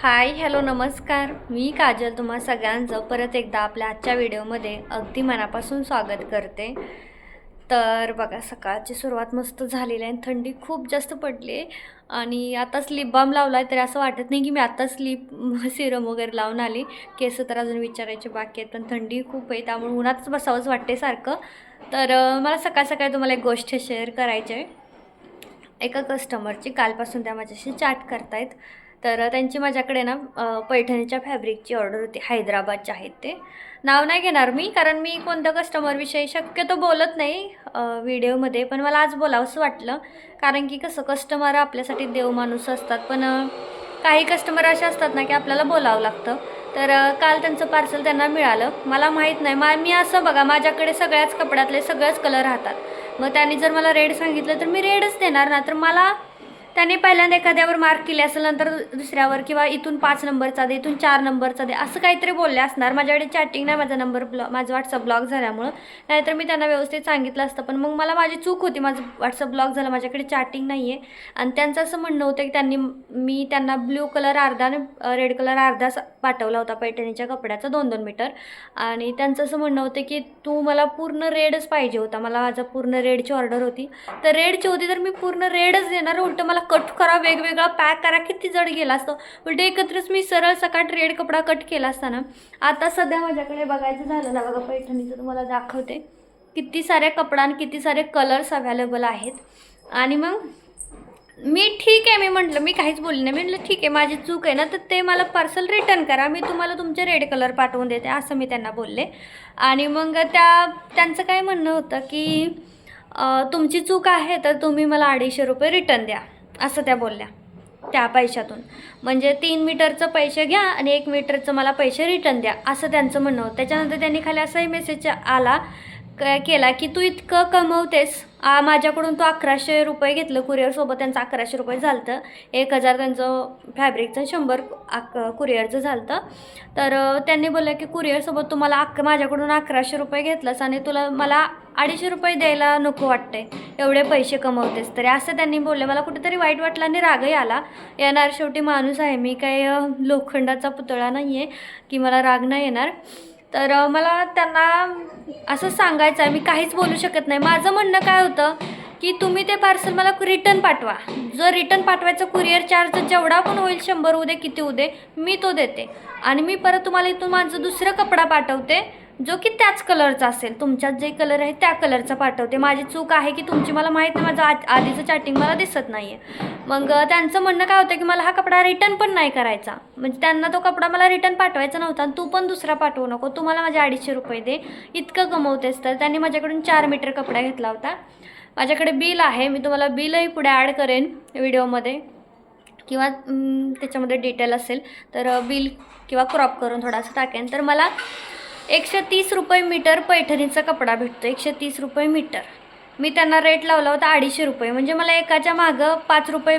Hi hello नमस्कार. मी काजल तुम्हा सगळ्यांचं परत एकदा आपल्या आजच्या व्हिडिओमध्ये अगदी मनापासून स्वागत करते. तर बघा सकाळची सुरुवात मस्त झालेली आहे आणि थंडी खूप जास्त पडली आहे. आणि आता स्लीप बाम लावला आहे तरी असं वाटत नाही की मी आताच लिप सिरम वगैरे लावून आली. केस तर अजून विचारायचे बाकी आहेत पण थंडी खूप आहे त्यामुळे उन्हातच बसावंच वाटते सारखं. तर मला सकाळ सकाळी तुम्हाला एक गोष्ट शेअर करायची आहे. एका कस्टमरची कालपासून त्या माझ्याशी चॅट करतायत. तर त्यांची माझ्याकडे ना पैठणीच्या फॅब्रिकची ऑर्डर होती हैदराबादचे आहेत ते. नाव नाही घेणार मी कारण मी कोणत्या कस्टमरविषयी शक्यतो बोलत नाही व्हिडिओमध्ये पण मला आज बोलावंसं वाटलं. कारण की कसं कस्टमर आपल्यासाठी देव माणूस असतात पण काही कस्टमर असे असतात ना की आपल्याला बोलावं लागतं. तर काल त्यांचं पार्सल त्यांना मिळालं. मला माहीत नाही मा मी असं बघा माझ्याकडे सगळ्याच कपड्यातले सगळेच कलर राहतात. मग त्यांनी जर मला रेड सांगितलं तर मी रेडच देणार ना. तर मला त्याने पहिल्यांदा एखाद्यावर मार्क केले असेल नंतर दुसऱ्यावर किंवा इथून पाच नंबरचा दे इथून चार नंबरचा दे असं काहीतरी बोलले असणार. माझ्याकडे चॅटिंग नाही माझा नंबर ब्लॉ माझं व्हॉट्सअप ब्लॉक झाल्यामुळं. नाहीतर मी त्यांना व्यवस्थित सांगितलं असतं. पण मग मला माझी चूक होती. माझं व्हॉट्सअप ब्लॉक झालं माझ्याकडे चॅटिंग नाही आहे आणि त्यांचं असं म्हणणं होतं की त्यांनी मी त्यांना ब्ल्यू कलर अर्धा आणि रेड कलर अर्धा स- पाठवला होता पैठणीच्या कपड्याचा दोन दोन मीटर आणि त्यांचं असं म्हणणं होतं की तू मला पूर्ण रेडच पाहिजे होता. मला माझा पूर्ण रेडची ऑर्डर होती. तर रेडची होती तर मी पूर्ण रेडच देणार. उलटं मला कट करा वेगवेगळा पॅक करा किती जड गेला असतं. उलटं एकत्रच मी सरळ सकाळ रेड कपडा कट केला असता ना. आता सध्या माझ्याकडे बघायचं झालं ना बघा पैठणीचं तुम्हाला दाखवते. किती साऱ्या कपडा आणि किती सारे कलर्स अवेलेबल आहेत. आणि मग मी ठीक आहे मी म्हटलं मी काहीच बोलले नाही. मी म्हटलं ठीक आहे माझी चूक आहे ना तर ते मला पार्सल रिटर्न करा. मी तुम्हाला तुमचे रेड कलर पाठवून देते असं मी त्यांना बोलले. आणि मग त्या त्यांचं काय म्हणणं होतं की तुमची चूक आहे तर तुम्ही मला अडीचशे रुपये रिटर्न द्या. असं त्या बोलल्या. त्या पैशातून. म्हणजे तीन मीटरचं पैसे घ्या आणि एक मीटरचं मला पैसे रिटर्न द्या असं त्यांचं म्हणणं होतं. त्याच्यानंतर त्यांनी खाली असाही मेसेज आला केला की तू इतकं कमवतेस. माझ्याकडून तू अकराशे रुपये घेतलं कुरिअरसोबत त्यांचं अकराशे रुपये झालं एक हजार त्यांचं फॅब्रिकचं शंभर अक कुरिअरचं झालं तर त्यांनी बोललं की कुरिअरसोबत तुम्हाला अक माझ्याकडून अकराशे रुपये घेतलंस आणि तुला मला अडीचशे रुपये द्यायला नको वाटते एवढे पैसे कमवतेस तरी. असं त्यांनी बोलले. मला कुठेतरी वाईट वाटलं आणि रागही आला. येणार शेवटी माणूस आहे. मी काही लोखंडाचा पुतळा नाही आहे की मला राग नाही येणार. तर मला त्यांना असं सांगायचं आहे मी काहीच बोलू शकत नाही. माझं म्हणणं काय होतं की तुम्ही ते पार्सल मला रिटर्न पाठवा. जो रिटर्न पाठवायचा कुरिअर चार्ज जेवढा पण होईल शंभर उदे किती उदे मी तो देते. आणि मी परत तुम्हाला इथून माझं दुसरं कपडा पाठवते. जो की त्याच कलरचा असेल. तुमच्यात जे कलर आहे त्या कलरचा पाठवते. माझी चूक आहे की तुमची मला माहीत नाही. माझं आ आधीचं चॅटिंग मला दिसत नाही आहे मग त्यांचं म्हणणं काय होतं की मला हा कपडा रिटर्न पण नाही करायचा. म्हणजे त्यांना तो कपडा मला रिटर्न पाठवायचा नव्हता आणि तू पण दुसरा पाठवू नको. तू मला माझे अडीचशे रुपये दे. इतकं कमवतेस तर. त्यांनी माझ्याकडून चार मीटर कपडा घेतला होता. माझ्याकडे बिल आहे. मी तुम्हाला बिलही पुढे ॲड करेन व्हिडिओमध्ये किंवा त्याच्यामध्ये डिटेल असेल तर बिल किंवा क्रॉप करून थोडासा टाकेन. तर मला एकशे तीस रुपये मीटर पैठणीचा कपडा भेटतो एकशे तीस रुपये मीटर. मी त्यांना रेट लावला होता अडीचशे रुपये. म्हणजे मला एकाच्या मागं पाच रुपये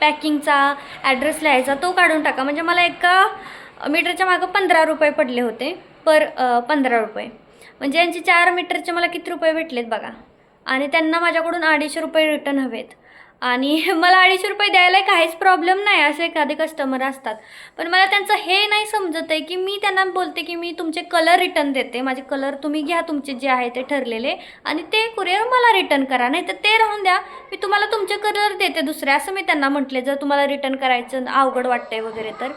पॅकिंगचा ॲड्रेस लिहायचा तो काढून टाका. म्हणजे मला एका मीटरच्या मागं पंधरा रुपये पडले होते पर पंधरा रुपये. म्हणजे यांचे चार मीटरचे मला किती रुपये भेटलेत बघा. आणि त्यांना माझ्याकडून अडीचशे रुपये रिटर्न हवेत. आणि मला अडीचशे रुपये द्यायला काहीच प्रॉब्लेम नाही असे एखादे कस्टमर असतात. पण मला त्यांचं हे नाही समजत आहे की मी त्यांना बोलते की मी तुमचे कलर रिटर्न देते. माझे कलर तुम्ही घ्या तुमचे जे आहे ते ठरलेले. आणि ते कुरिअर मला रिटर्न करा नाही तर ते राहून द्या. मी तुम्हाला तुमचे कलर देते दुसरे असं मी त्यांना म्हटले जर तुम्हाला रिटर्न करायचं अवघड वाटतंय वगैरे तर.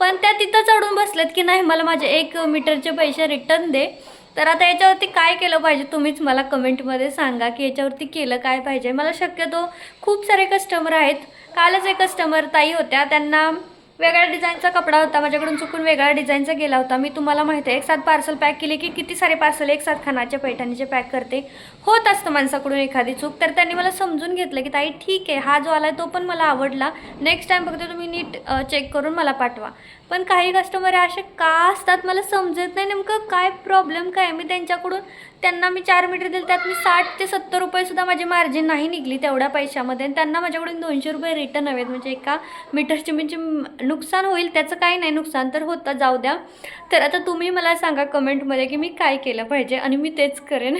पण त्या तिथं चढून बसलेत की नाही मला माझे एक मीटरचे पैसे रिटर्न दे. तर आता याच्यावरती काय केलं पाहिजे तुम्हीच मला कमेंटमध्ये सांगा की याच्यावरती केलं काय पाहिजे. मला शक्यतो खूप सारे कस्टमर आहेत. कालच एक कस्टमर ताई होत्या. त्यांना वेगळ्या डिझाईनचा कपडा होता माझ्याकडून चुकून वेगळ्या डिझाईनचा गेला होता. मी तुम्हाला माहिती आहे एक साथ पार्सल पॅक केले की किती सारे पार्सल एक साथ खानाचे पैठणीचे पॅक करते. होत असतं माणसाकडून एखादी चूक तर त्यांनी मला समजून घेतलं की ताई ठीक आहे हा जो आला तो पण मला आवडला. नेक्स्ट टाईम फक्त तुम्ही नीट चेक करून मला पाठवा. पण काही कस्टमर असे का असतात मला समजत नाही नेमकं काय प्रॉब्लेम काय? मी त्यांच्याकडून त्यांना मी चार मीटर दिले त्यात मी साठ ते सत्तर रुपयेसुद्धा माझी मार्जिन नाही निघली तेवढ्या पैशामध्ये. आणि त्यांना माझ्याकडून दोनशे रुपये रिटर्न हवेत म्हणजे एका मीटरची म्हणजे नुकसान होईल त्याचं काही नाही नुकसान तर होतं जाऊ द्या. तर आता तुम्ही मला सांगा कमेंटमध्ये की मी काय केलं पाहिजे आणि मी तेच करेन.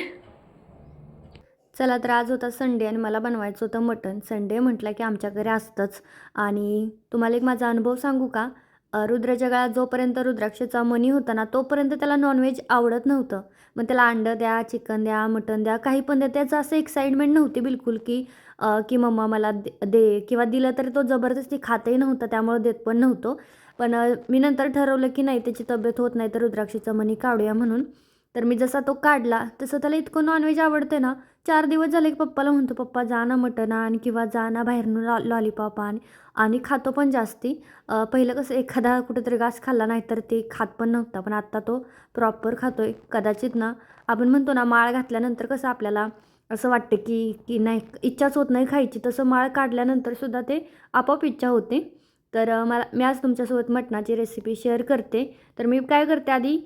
चला तर आज होता संडे आणि मला बनवायचं होतं मटण. संडे म्हटलं की आमच्या घरी असतंच. आणि तुम्हाला एक माझा अनुभव सांगू का? अ, रुद्राच्या काळात जोपर्यंत रुद्राक्षचा मनी होता ना तोपर्यंत त्याला नॉनव्हेज आवडत नव्हतं. मग त्याला अंडं द्या चिकन द्या मटण द्या काही पण द्या. त्याचं असं एक्साइटमेंट नव्हती बिलकुल की की मम्मा मला दे दे किंवा दिलं तरी तो जबरदस्ती खातही नव्हता त्यामुळं देत पण नव्हतो. पण मी नंतर ठरवलं की नाही त्याची तब्येत होत नाही तर रुद्राक्षीचं मनी काढूया म्हणून. तर मी जसा तो काढला तसं त्याला इतकं नॉनव्हेज आवडते ना चार दिवस झाले की पप्पाला म्हणतो पप्पा जा ना मटण आण किंवा जा ना बाहेरून लॉ लॉलीपॉप आण. आणि खातो पण जास्ती. पहिलं कसं एखादा कुठेतरी घास खाल्ला नाही तर ते खात पण नव्हता. पण आत्ता तो प्रॉपर खातोय कदाचित ना. आपण म्हणतो ना माळ घातल्यानंतर कसं आपल्याला असं वाटतं की की नाही इच्छाच होत नाही खायची. तसं माळ काढल्यानंतर सुद्धा ते आपोआप इच्छा होते. तर मला मी आज तुमच्यासोबत मटणाची रेसिपी शेअर करते. तर मी काय करते आधी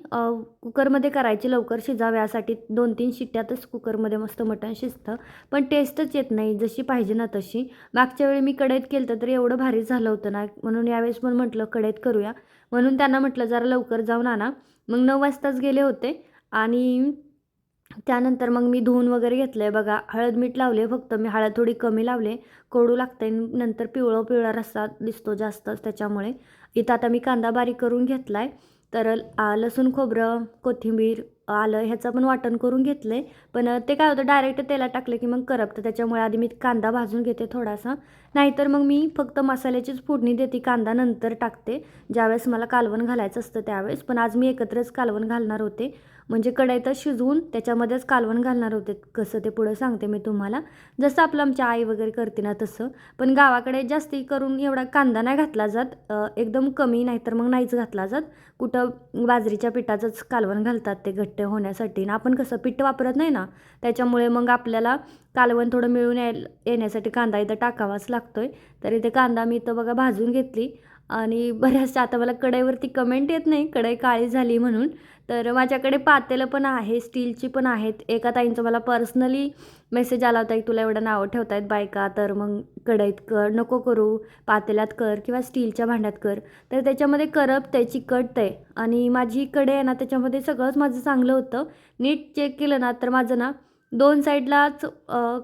कुकरमध्ये करायची लवकर शिजाव्यासाठी दोन तीन शिट्ट्यातच कुकरमध्ये मस्त मटण शिजतं. पण टेस्टच येत नाही जशी पाहिजे ना तशी. मागच्या वेळी मी कढईत केलं तर एवढं भारी झालं होतं ना. म्हणून यावेळेस पण म्हटलं कढईत करूया. म्हणून त्यांना म्हटलं जरा लवकर जाऊन आणा. मग नऊ वाजताच गेले होते. आणि त्यानंतर मग मी धुवून वगैरे घेतलं आहे बघा हळद मीठ लावले फक्त. मी हळद थोडी कमी लावले कोडू लागते नंतर पिवळं पिवळा रस्सा दिसतो जास्तच त्याच्यामुळे. इथं आता मी कांदा बारीक करून घेतला आहे तर आ, लसूण खोबरं कोथिंबीर आलं ह्याचं पण वाटण करून घेतलं आहे पण ते काय होतं डायरेक्ट तेलात टाकलं की मग करपतं. त्याच्यामुळे आधी मी कांदा भाजून घेते थोडासा. नाहीतर मग मी फक्त मसाल्याचीच फोडणी देते. कांदा नंतर टाकते. ज्यावेळेस मला कालवण घालायचं असतं त्यावेळेस. पण आज मी एकत्रच कालवण घालणार होते. म्हणजे कढईतच शिजवून त्याच्यामध्येच कालवण घालणार होते. कसं ते पुढं सांगते मी तुम्हाला. जसं आपलं आमच्या आई वगैरे करते ना तसं. पण गावाकडे जास्ती करून एवढा कांदा नाही घातला जात. एकदम कमी नाहीतर मग नाहीच घातला जात. कुठं बाजरीच्या पिठाचंच कालवण घालतात ते घट्ट होण्यासाठी. ना आपण कसं पीठ वापरत नाही ना त्याच्यामुळे मग आपल्याला कालवण थोडं मिळून याय येण्यासाठी कांदा इथं टाकावाच लागतोय. तर इथे कांदा मी इथं बघा भाजून घेतली. आणि बऱ्याचशा आता मला कढईवरती कमेंट येत नाही कढई काळी झाली म्हणून. तर माझ्याकडे पातेलं पण आहे स्टीलची पण आहेत. एका ताईंचं मला पर्सनली मेसेज आला होता की तुला एवढं नावं ठेवत आहेत बायका तर मग कढईत कर नको करू पातेल्यात कर किंवा स्टीलच्या भांड्यात कर. तर त्याच्यामध्ये करपतंय आहे. आणि माझी कढई आहे ना त्याच्यामध्ये सगळंच माझं चांगलं होतं. नीट चेक केलं ना तर माझं ना दोन साईडलाच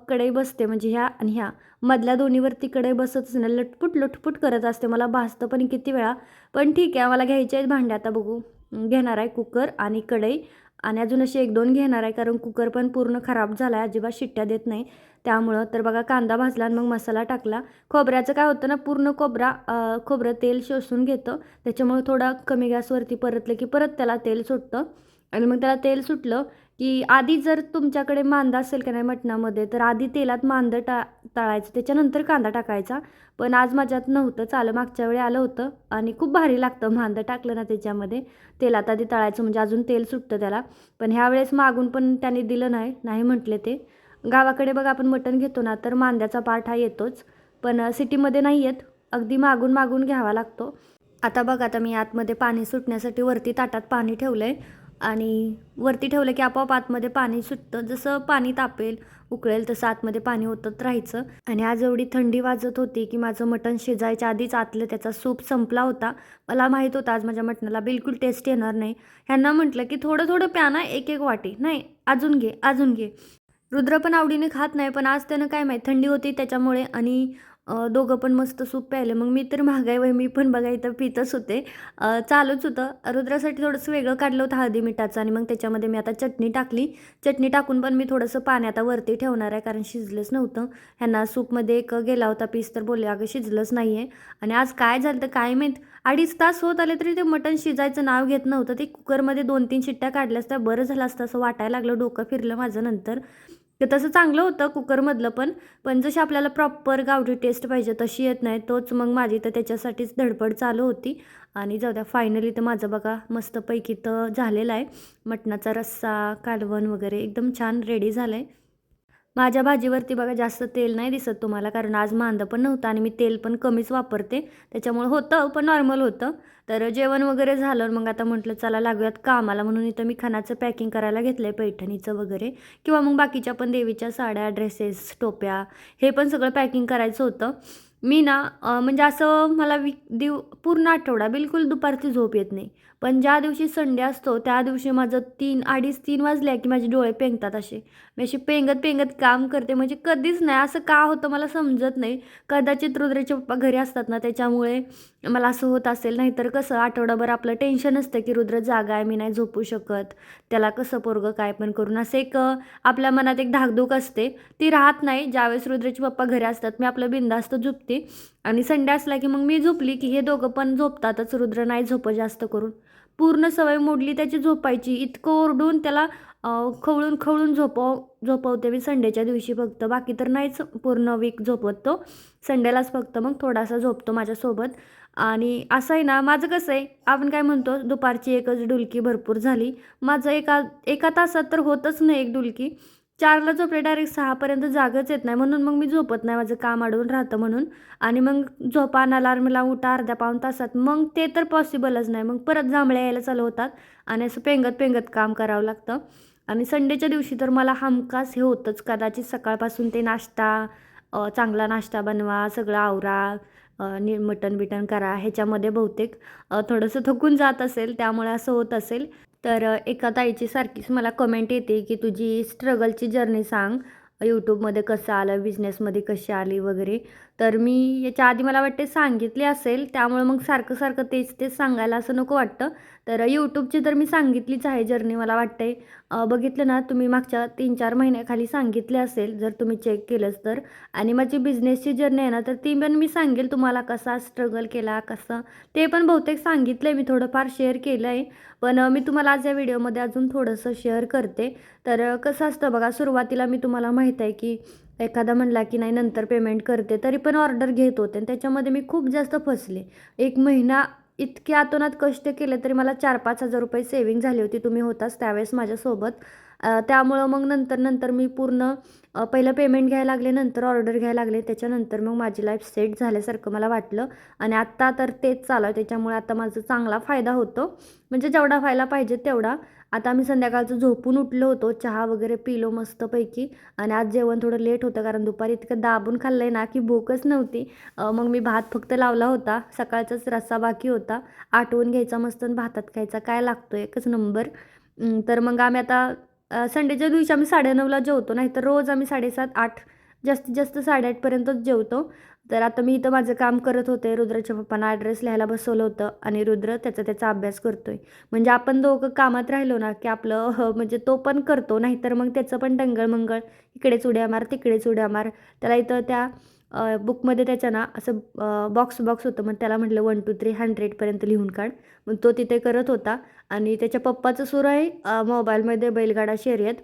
कढई बसते म्हणजे ह्या आणि ह्या. मधल्या दोन्हीवरती कढई बसतच नाही लटपूट लटपुट करत असते. मला भासतं पण किती वेळा. पण ठीक आहे मला घ्यायचे आहेत भांडे. आता बघू. घेणार आहे कुकर आणि कढई. आणि अजून असे एक दोन घेणार आहे कारण कुकर पण पूर्ण खराब झाला आहे. अजिबात शिट्ट्या देत नाही. त्यामुळं तर बघा कांदा भाजला आणि मग मसाला टाकला. खोबऱ्याचं काय होतं ना पूर्ण खोबरा खोबरं तेल शोषून घेतं. त्याच्यामुळे थोडा कमी गॅसवरती परतलं की परत त्याला तेल सुटतं आणि मग त्याला तेल सुटलं की आधी जर तुमच्याकडे मांदा असेल का नाही मटणामध्ये तर आधी तेलात मांदं टा तळायचं. त्याच्यानंतर कांदा टाकायचा. पण आज माझ्यात नव्हतं चालं मागच्या वेळी आलं होतं आणि खूप भारी लागतं मांदं टाकलं ना त्याच्यामध्ये. तेलात आधी तळायचं म्हणजे अजून तेल सुटतं त्याला. पण ह्या वेळेस मागून पण त्यांनी दिलं नाही नाही म्हटले ते. गावाकडे बघा आपण मटण घेतो ना तर मांद्याचा पाठ हा येतोच. पण सिटीमध्ये नाही येत. अगदी मागून मागून घ्यावा लागतो. आता बघा आता मी आतमध्ये पाणी सुटण्यासाठी वरती ताटात पाणी ठेवलं आहे आणि वरती ठेवलं की आपोआप आतमध्ये पाणी सुटतं. जसं पाणी तापेल उकळेल तसं आतमध्ये पाणी ओतत राहायचं. आणि आज एवढी थंडी वाजत होती की माझं मटण शिजायच्या आधीच आतलं त्याचा सूप संपला होता. मला माहीत होतं आज माझ्या मटणाला बिलकुल टेस्ट येणार नाही. ह्यांना म्हटलं की थोडं थोडं प्याना एक एक वाटी. नाही अजून घे अजून घे. रुद्र पण आवडीने खात नाही पण आज त्यानं काय माहीत थंडी होती त्याच्यामुळे आणि दोघं पण मस्त सूप प्यायले. मग मी तर महागाई वय मी पण बघा इथं पितच होते. चालूच होतं. रुद्रासाठी थोडंसं वेगळं काढलं होतं हळदी मिठाचं आणि मग त्याच्यामध्ये मी आता चटणी टाकली. चटणी टाकून पण मी थोडंसं पाणी आता वरती ठेवणार आहे कारण शिजलंच नव्हतं. ह्यांना सूपमध्ये एक गेला होता पीस तर बोलले अगं शिजलंच नाही आहे आणि आज काय झालं तर काय माहीत? अडीच तास होत आले तरी ते मटण शिजायचं नाव घेत नव्हतं. ते कुकरमध्ये दोन तीन शिट्ट्या काढल्यास असत्या. बरं झालं असतं असं वाटायला लागलं. डोकं फिरलं माझं नंतर. तर तसं चांगलं होतं कुकरमधलं पण. पण जशी आपल्याला प्रॉपर गावठी टेस्ट पाहिजे तशी येत नाही तोच मग माझी तर त्याच्यासाठीच धडपड चालू होती. आणि जाऊ द्या फायनली तर माझं बघा मस्तपैकी तर झालेलं आहे. मटणाचा रस्सा कालवण वगैरे एकदम छान रेडी झालं आहे माझ्या भाजीवरती बघा जास्त तेल नाही दिसत तुम्हाला कारण आज मांदा पण नव्हता आणि मी तेल पण कमीच वापरते. त्याच्यामुळे होतं पण नॉर्मल होतं. तर जेवण वगैरे झालं मग आता म्हटलं चला लागूयात कामाला. म्हणून इथं मी खानाचं पॅकिंग करायला घेतलं आहे पैठणीचं वगैरे. किंवा मग बाकीच्या पण देवीच्या साड्या ड्रेसेस टोप्या हे पण सगळं पॅकिंग करायचं होतं. मी ना म्हणजे असं मला वीक दिव पूर्ण आठवडा बिलकुल दुपारची झोप येत नाही. पण ज्या दिवशी संडे असतो त्या दिवशी माझं तीन अडीच तीन वाजल्या की माझे डोळे पेंगतात असे. मी अशी पेंगत पेंगत काम करते. म्हणजे कधीच नाही असं का होतं मला समजत नाही. कदाचित रुद्रेचे पप्पा घरी असतात ना त्याच्यामुळे मला असं होत असेल नाहीतर कसं आठवडाभर आपलं टेन्शन असतं की रुद्र जागा आहे मी नाही झोपू शकत. त्याला कसं पोरगं काय पण करून असं एक आपल्या मनात एक धाकधूक असते. ती राहत नाही. ज्यावेळेस रुद्रचे पप्पा घरी असतात मी आपलं बिंदास्त झोपते. आणि संडे असला की मग मी झोपली की हे दोघं पण झोपतातच रुद्र नाही झोप जास्त करून. पूर्ण सवय मोडली त्याची झोपायची. इतकं ओरडून त्याला खवळून खवळून झोपव झोपवते मी संडेच्या दिवशी फक्त. बाकी तर नाहीच पूर्ण वीक झोपवत तो. संडेलाच फक्त मग थोडासा झोपतो माझ्यासोबत. आणि असं आहे ना माझं कसं आहे आपण काय म्हणतो दुपारची एकच डुलकी भरपूर झाली. माझं एका एका तासात तर होतच नाही एक डुलकी. चारला झोपले डायरेक्ट सहापर्यंत जागच येत नाही. म्हणून मग मी झोपत नाही माझं काम अडवून राहतं म्हणून. आणि मग झोपान अलार्मला उठा अर्ध्या पाऊण तासात. मग ते तर पॉसिबलच नाही. मग परत जांभळ्या यायला चालू होतात. आणि असं पेंगत पेंगत काम करावं लागतं. आणि संडेच्या दिवशी तर मला हमखास हे होतंच. कदाचित सकाळपासून ते नाश्ता चांगला नाश्ता बनवा सगळं आवरा. नि मटण बिटन करा ह्याच्यामध्ये बहुतेक थोडंसं थकून जात असेल त्यामुळे असं होत असेल. तर एका ताईची सारखीच मला कमेंट येते की तुझी स्ट्रगलची जर्नी सांग. यूट्यूबमध्ये कसं आलं बिझनेसमध्ये कशी आली वगैरे. तर मी याच्या आधी मला वाटते सांगितले असेल त्यामुळे मग सारखं सारखं तेच तेच सांगायला असं नको वाटतं. तर यूट्यूबची तर मी सांगितलीच आहे जर्नी मला वाटते बघितलं ना तुम्ही मागच्या तीन चार महिन्याखाली सांगितले असेल जर तुम्ही चेक केलंच तर. आणि माझी बिझनेसची जर्नी आहे ना तर ती पण मी सांगेल तुम्हाला कसा स्ट्रगल केला कसं ते पण बहुतेक सांगितलं आहे मी थोडंफार शेअर केलं आहे पण मी तुम्हाला आज या व्हिडिओमध्ये अजून थोडंसं शेअर करते. तर कसं असतं बघा सुरुवातीला मी तुम्हाला माहीत आहे की एखादा म्हणला की नाही नंतर पेमेंट करते. तरी पण ऑर्डर घेत होते आणि त्याच्यामध्ये मी खूप जास्त फसले. एक महिना इतके आतोनात कष्ट केले तरी मला चार पाच हजार रुपये सेविंग झाली होती. तुम्ही होताच त्यावेळेस माझ्यासोबत. त्यामुळं मग नंतर नंतर मी पूर्ण पहिलं पेमेंट घ्यायला लागले नंतर ऑर्डर घ्यायला लागले त्याच्यानंतर मग माझी लाईफ सेट झाल्यासारखं मला वाटलं. आणि आत्ता तर तेच चालू आहे त्याच्यामुळे आता माझा चांगला फायदा होतो. म्हणजे जेवढा व्हायला पाहिजे तेवढा. आता आम्ही संध्याकाळचं झोपून उठलो होतो चहा वगैरे पिलो मस्तपैकी. आणि आज जेवण थोडं लेट होतं कारण दुपारी इतकं दाबून खाल्लं आहे ना की भूकच नव्हती. मग मी भात फक्त लावला होता. सकाळचाच रस्सा बाकी होता. आटवून घ्यायचा मस्त आणि भातात खायचा काय लागतो एकच नंबर तर मग आम्ही आता संडेच्या दिवशी आम्ही साडेनऊला जेवतो नाहीतर रोज आम्ही साडेसात आठ जास्तीत जास्त साडेआठपर्यंतच जेवतो. तर आता मी इथं माझं काम करत होते रुद्राच्या पप्पांना ॲड्रेस लिहायला बसवलं होतं आणि रुद्र त्याचा त्याचा अभ्यास करतो आहे म्हणजे आपण दोघं कामात राहिलो ना की आपलं ह, म्हणजे तो पण करतो नाहीतर मग त्याचं पण टंगळमंगळ इकडेच उड्या मार तिकडेच उड्या मार. त्याला इथं त्या बुकमध्ये त्याच्या ना असं बॉक्स बॉक्स होतं. मग त्याला म्हटलं वन टू थ्री हंड्रेडपर्यंत लिहून काढ. मग तो तिथे करत होता. आणि त्याच्या पप्पाचं सुरू आहे मोबाईलमध्ये बैलगाडा शर्यत.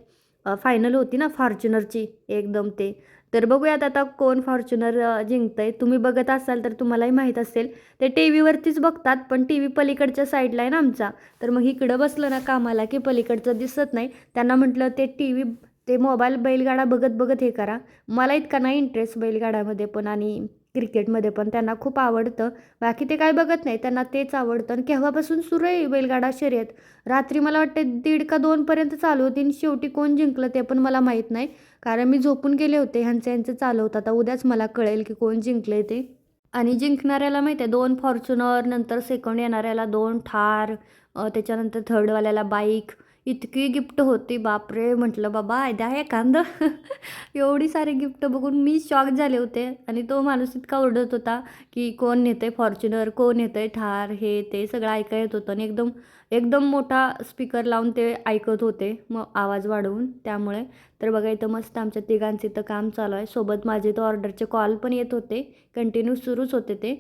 फायनल होती ना फॉर्च्युनरची एकदम ते. तर बघूयात आता कोण फॉर्च्युनर जिंकतंय. तुम्ही बघत असाल तर तुम्हालाही माहीत असेल. ते टी व्हीवरतीच बघतात पण टी व्ही पलीकडच्या साईडला आहे ना आमचा. तर मग इकडं बसलं ना कामाला की पलीकडचं दिसत नाही. त्यांना म्हटलं ते टी व्ही ते मोबाईल बैलगाडा बघत बघत हे करा. मला इतका नाही इंटरेस्ट बैलगाड्यामध्ये पण आणि क्रिकेटमध्ये पण. त्यांना खूप आवडतं. बाकी ते काय बघत नाही. त्यांना तेच आवडतं. आणि केव्हापासून सुरू आहे बैलगाडा शर्यत? रात्री मला वाटते दीड का दोनपर्यंत चालू होती आणि शेवटी कोण जिंकलं ते पण मला माहीत नाही. कारण मी झोपून गेले होते. ह्यांचं यांचं चालू होतं आता उद्याच मला कळेल की कोण जिंकले ते. आणि जिंकणाऱ्याला माहिती आहे दोन फॉर्च्युनर नंतर सेकंड येणाऱ्याला दोन थार त्याच्यानंतर थर्डवाल्याला बाईक इतकी गिफ्ट होती बापरे! म्हटलं बाबा द्या एखादं. एवढी सारी गिफ्ट बघून मी शॉक झाले होते. आणि तो माणूस इतका ओरडत होता की कोण नेतंय फॉर्च्युनर कोण नेतंय थार हे ते सगळं ऐका येत होतं. आणि एकदम एकदम मोठा स्पीकर लावून ते ऐकत होते मग आवाज वाढवून. त्यामुळे तर बघा इथं मस्त आमच्या तिघांचं इथं काम चालू आहे. सोबत माझे तर ऑर्डरचे कॉल पण येत होते. कंटिन्यू सुरूच होते ते.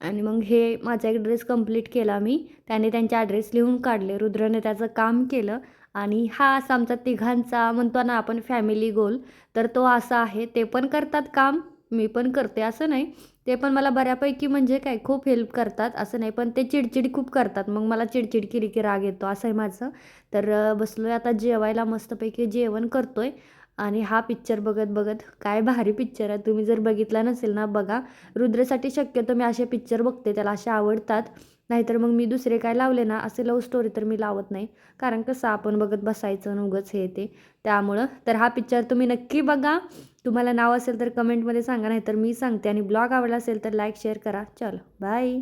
आणि मग हे माझा एक ड्रेस कंप्लीट केला मी. त्याने त्यांचे ॲड्रेस लिहून काढले. रुद्रने त्याचं काम केलं आणि हा असा आमचा तिघांचा म्हणतो ना आपण फॅमिली गोल तर तो असा आहे ते पण करतात काम मी पण करते. असं नाही. ते पण मला बऱ्यापैकी म्हणजे काय खूप हेल्प करतात. असं नाही पण ते चिडचिड खूप करतात. मग मला चिडचिड केली की राग येतो. असं आहे माझं. तर बसलो आहे आता जेवायला मस्तपैकी. जेवण करतो आहे आणि हा पिक्चर बघत बघत काय भारी पिक्चर आहे. तुम्ही जर बघितला नसेल ना बघा. रुद्रसाठी शक्यतो मी असे पिक्चर बघते त्याला असे आवडतात. नाहीतर मग मी दुसरे काय लावले ना असे लव स्टोरी तर मी लावत नाही. कारण कसं आपण बघत बसायचं आणि उगाच हे ते. त्यामुळं तर हा पिक्चर तुम्ही नक्की बघा. तुम्हाला नाव असेल तर कमेंटमध्ये सांगा नाही तर मी सांगते. आणि ब्लॉग आवडला असेल तर लाईक शेअर करा. चल बाय